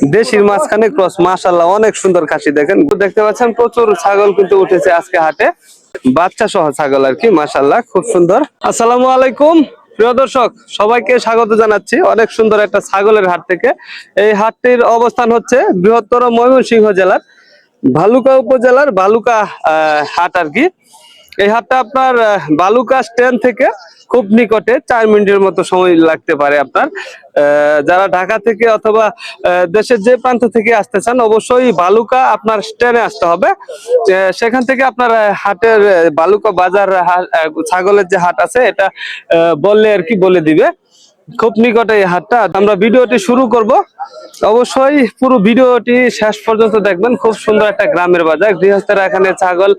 দেশির মাঝখানে ক্রস মাশাল্লাহ অনেক সুন্দর খাসি দেখেন। দেখতে পাচ্ছেন প্রচুর ছাগল কিন্তু উঠেছে আজকে হাটে। বাচ্চা সহ ছাগল আর কি মাশাল্লাহ খুব সুন্দর। আসসালামু আলাইকুম প্রিয় দর্শক সবাইকে স্বাগত জানাচ্ছি অনেক সুন্দর একটা ছাগলের হাট থেকে। এই হাটটির অবস্থান হচ্ছে বৃহত্তর ময়মনসিংহ জেলার ভালুকা উপজেলার আহ, হাট আর কি। এই হাটটা আপনার বালুকা স্ট্যান্ড থেকে খুব নিকটে চার মিনিটের মতো সময় লাগতে পারে আপনার। যারা ঢাকা থেকে অথবা দেশের যে প্রান্ত থেকে আসতে চান, অবশ্যই বালুকা আপনার স্ট্যান্ডে আসতে হবে। সেখান থেকে আপনার হাটের বালুকা বাজার ছাগলের যে হাট আছে, এটা বললে আর কি বলে দিবে। খুব নিকটে এই হাটটা। আমরা ভিডিওটি শুরু করব। অবশ্যই পুরো ভিডিওটি শেষ পর্যন্ত দেখবেন। খুব সুন্দর একটা গ্রামের বাজার। গৃহস্থরা এখানে ছাগল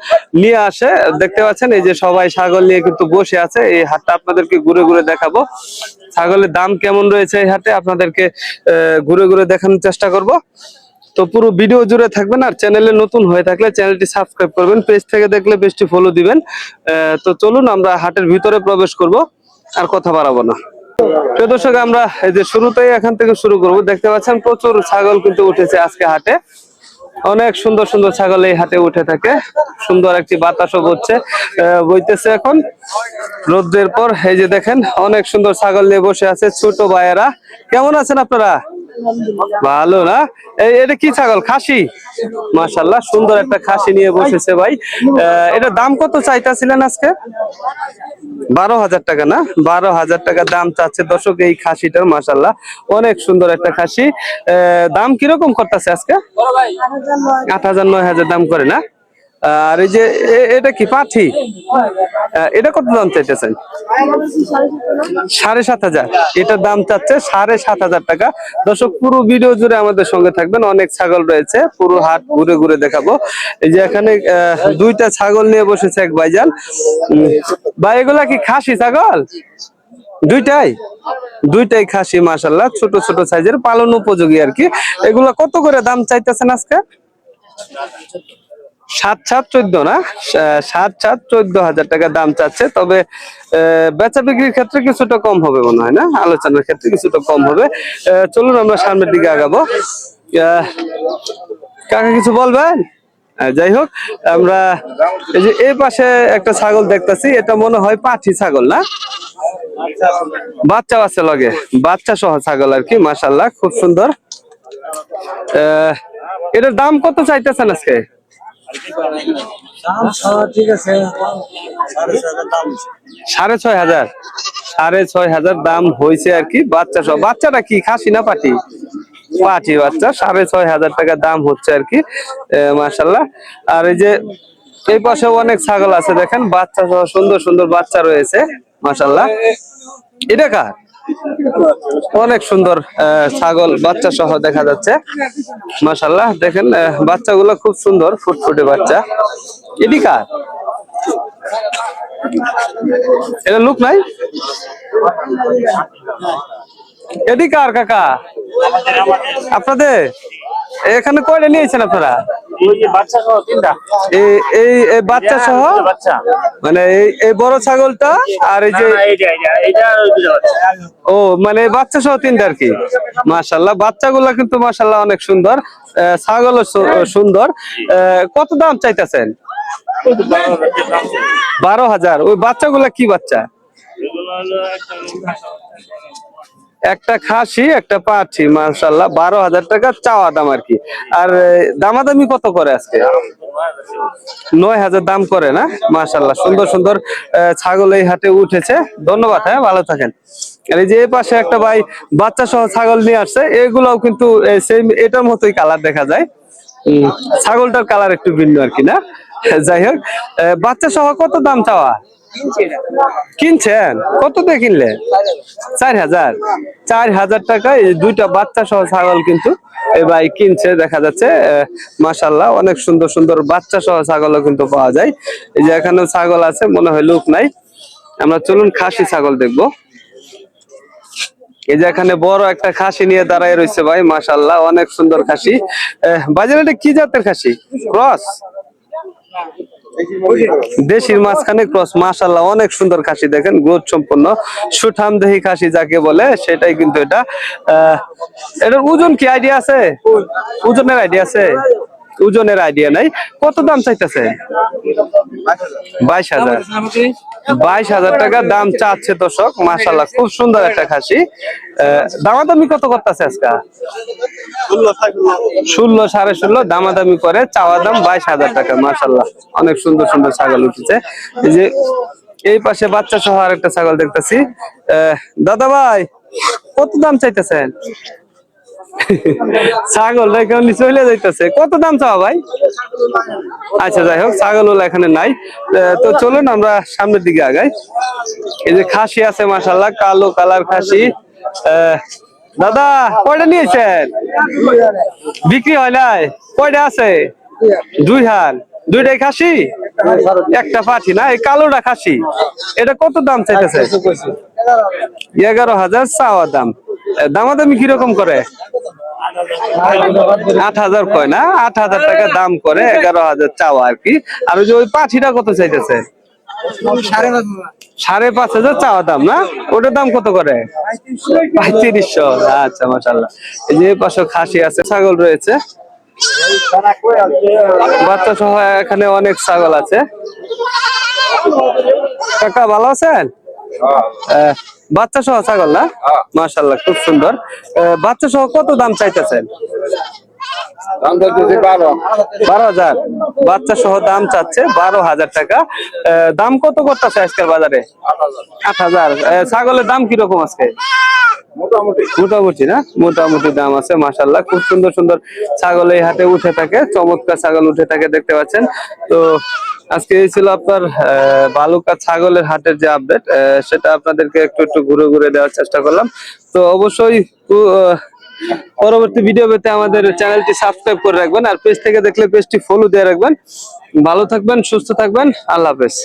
নিয়ে আসে। দেখতে পাচ্ছেন, এই যে সবাই ছাগল নিয়ে কিন্তু বসে আছে। এই হাটটা আপনাদেরকে ঘুরে ঘুরে দেখাবো। ছাগলের দাম কেমন রয়েছে এই হাটে? আপনাদেরকে ঘুরে ঘুরে দেখানোর চেষ্টা করব। তো পুরো ভিডিও জুড়ে থাকবেন আর চ্যানেলে নতুন হয়ে থাকলে চ্যানেলটি সাবস্ক্রাইব করবেন। পেজ থেকে দেখলে পেজটি ফলো দিবেন। তো চলুন, আমরা হাটের ভিতরে প্রবেশ করব। আর কথা বাড়াবো না। প্রিয় দর্শক আমরা এই যে শুরুতেই এখান থেকে শুরু করব। দেখতে পাচ্ছেন প্রচুর ছাগল কিন্তু উঠেছে আজকে হাটে। অনেক সুন্দর সুন্দর ছাগল এই হাটে উঠে থাকে। সুন্দর একটি বাতাসও আহ, বইতেছে এখন। রোদ্রের পর এই যে দেখেন অনেক সুন্দর ছাগল নিয়ে বসে আছে ছোট ভাইয়েরা। কেমন আছেন আপনারা? ভালো না? এটা কি ছাগল? খাসি? মাশাল্লাহ সুন্দর একটা খাসি নিয়ে বসেছে ভাই। এটা দাম কত চাইতেছিলেন আজকে? বারো হাজার টাকা না? বারো হাজার টাকা দাম চাচ্ছে। দর্শক এই খাসিটার মাসাল্লাহ অনেক সুন্দর একটা খাসি। দাম কীরকম করতেছে আজকে? আট হাজার নয় হাজার দাম করে না? আর এই যে এটা কি পাঠি? এটা কত দাম চাইতেছেন? সাড়ে সাত হাজার। এটার দাম চাচ্ছে সাড়ে সাত হাজার টাকা। দর্শক, পুরো ভিডিও জুড়ে আমাদের সঙ্গে থাকবেন। অনেক ছাগল রয়েছে। পুরো হাট ঘুরে ঘুরে দেখাবো। এই যে এখানে দুইটা ছাগল নিয়ে বসেছে এক ভাইজান। ভাই, এগুলা কি খাসি ছাগল? দুইটাই? দুইটাই খাসি মাসাল্লাহ ছোট ছোট সাইজের পালন উপযোগী আর কি। এগুলা কত করে দাম চাইতেছেন আজকে? সাত সাত চোদ্দ না? সাত সাত চোদ্দ হাজার টাকা দাম চাচ্ছে। তবে বেচা বিক্রির ক্ষেত্রে কিছুটা কম হবে মনে হয়, না? আলোচনার ক্ষেত্রে কিছুটা কম হবে। চলুন আমরা সামনের দিকে আগাবো। কাকা কিছু বলবেন? যাই হোক, আমরা এই যে এই পাশে একটা ছাগল দেখতাছি, এটা মনে হয় পাঠি ছাগল, না? বাচ্চা আছে লগে। বাচ্চা সহ ছাগল আর কি মাসাল্লাহ খুব সুন্দর। এটার দাম কত চাইতেছেন আজকে? সাড়ে ছয় হাজার। সাড়ে ছয় হাজার দাম হয়েছে আর কি বাচ্চা সহ। বাচ্চাটা কি? খাসি না পাটি? পাটি বাচ্চা। সাড়ে ছয় হাজার টাকা দাম হচ্ছে আর কি। মাসাল্লাহ আর এই যে, এই পাশে অনেক ছাগল আছে দেখেন। বাচ্চা সহ সুন্দর সুন্দর বাচ্চা রয়েছে মাসাল্লাহ এটা কার? অনেক সুন্দর ছাগল, বাচ্চা সহ দেখা যাচ্ছে। মাসাল্লাহ দেখেন বাচ্চাগুলো খুব সুন্দর, ফুটফুটে বাচ্চা। এটি কার? এটা লোক নাই? এটি কার, কাকা? আপনাদের? এখানে কয়টা নিয়েছেন আপনারা? এই এই বাচ্চা সহ? মানে এই এই বড় ছাগলটা আর এই যে ও মানে বাচ্চা সহ তিনটা আর কি। বাচ্চাগুলা কিন্তু মাশাল্লাহ অনেক সুন্দর। ছাগলও সুন্দর। আহ, কত দাম চাইতেছেন? বারো হাজার। ওই বাচ্চাগুলা কি বাচ্চা? একটা খাসি, একটা পাঠি মাশাল্লাহ বারো হাজার টাকা চাওয়া দাম আর কি। আর দামাদামি কত করে আজকে? নয় হাজার দাম করে না? মাশাল্লাহ সুন্দর সুন্দর ছাগল এই হাটে উঠেছে। ধন্যবাদ হ্যাঁ ভালো থাকেন। এই যে পাশে একটা ভাই বাচ্চা সহ ছাগল নিয়ে আসছে, এগুলাও কিন্তু সেম এটার মতোই কালার দেখা যায়। ছাগলটার কালার একটু ভিন্ন আর কি, না? যাই হোক বাচ্চা সহ কত দাম চাওয়া? কিনছেন? কত দিয়ে কিনলে? চার হাজার। চার হাজার টাকা, এই দুইটা বাচ্চা সহ ছাগল কিন্তু এই ভাই কিনছে, দেখা যাচ্ছে মাসাল্লাহ অনেক সুন্দর সুন্দর বাচ্চা সহ ছাগলও কিন্তু পাওয়া যায়। এই যে এখানেও ছাগল আছে, মনে হয় লোক নাই। আমরা চলুন খাসি ছাগল দেখব। এই যে এখানে বড় একটা খাসি নিয়ে দাঁড়ায় রয়েছে ভাই মাসাল্লাহ অনেক সুন্দর খাসি। বাজারে কি জাতের খাসি? ক্রস? দেশির মাঝখানে ক্রস মাশাল্লাহ অনেক সুন্দর খাসি দেখেন গ্রোথ সম্পন্ন সুঠাম দেহি খাসি যাকে বলে, সেটাই কিন্তু এটা। এটার ওজন কি আইডিয়া আছে? ওজনের আইডিয়া আছে? ওজনের আইডিয়া নাই। কত দাম চাইতেছে? বাইশ হাজার। বাইশ হাজার টাকা দাম চাচ্ছে দর্শক মাশাল্লাহ খুব সুন্দর একটা খাসি। দামাদামি কত করতেছে আজকে? ষোলো সাড়ে ষোলো, দামাদামি করে চাওয়া দাম বাইশ হাজার টাকা মাশাল্লাহ অনেক সুন্দর সুন্দর ছাগল উঠেছে। এই যে এই পাশে বাচ্চা সহ আরেকটা ছাগল দেখতেছি। দাদা ভাই, কত দাম চাইতেছেন? ছাগল এখন চলে যাইতেছে। কত দাম চাওয়া ভাই? আচ্ছা যাই হোক ছাগল এখানে নাই। তো চলুন আমরা সামনের দিকে আগাই। এই যে খাসি আছে মাশাল্লাহ কালো কালার খাসি। দাদা, কয়টা নিয়েছেন? বিক্রি হয় নাই? কয়টা আছে? দুই হাল। দুইটাই খাসি? একটা পাঠি না? এই কালোটা খাসি। এটা কত দাম চাইতেছে? এগারো হাজার চাওয়া দাম। দামাদামি কীরকম করে? আট হাজার কয় না? আট হাজার টাকা দাম করে এগারো হাজার চাওয়া আর কি। আর ওই যে ওই পাঠিটা কত চাইতেছে? সাড়ে পাঁচ হাজার চাওয়া দাম না? ওটার দাম কত করে? পঁয়ত্রিশশো আচ্ছা মাসাল্লাহ এই যে পাশে খাসি আছে ছাগল রয়েছে। বাচ্চা সহ এখানে অনেক ছাগল আছে। কাকা ভালো আছেন? আহ, বাচ্চা সহ ছাগল না? মাশাল্লাহ খুব সুন্দর। বাচ্চা সহ কত দাম চাইতেছেন? বারো। হাজার। বাচ্চা সহ দাম চাচ্ছে বারো হাজার টাকা। দাম কত করতেছে আজকের বাজারে? আট হাজার। ছাগলের দাম কীরকম আজকে? মোটামুটি। না? মোটামুটি দাম আছে মাসাল্লাহ খুব সুন্দর সুন্দর ছাগল এই হাটে উঠে থাকে চমৎকার ছাগল উঠে থাকে দেখতে পাচ্ছেন। তো আজকে ছিল আপনার বালুকা ছাগলের হাটের যে আপডেট সেটা আপনাদেরকে একটু একটু ঘুরে ঘুরে দেওয়ার চেষ্টা করলাম। তো অবশ্যই পরবর্তী ভিডিও পেতে আমাদের চ্যানেলটি সাবস্ক্রাইব করে রাখবেন আর পেজ থেকে দেখলে পেজটি ফলো দিয়ে রাখবেন। ভালো থাকবেন, সুস্থ থাকবেন, আল্লাহ হাফেজ।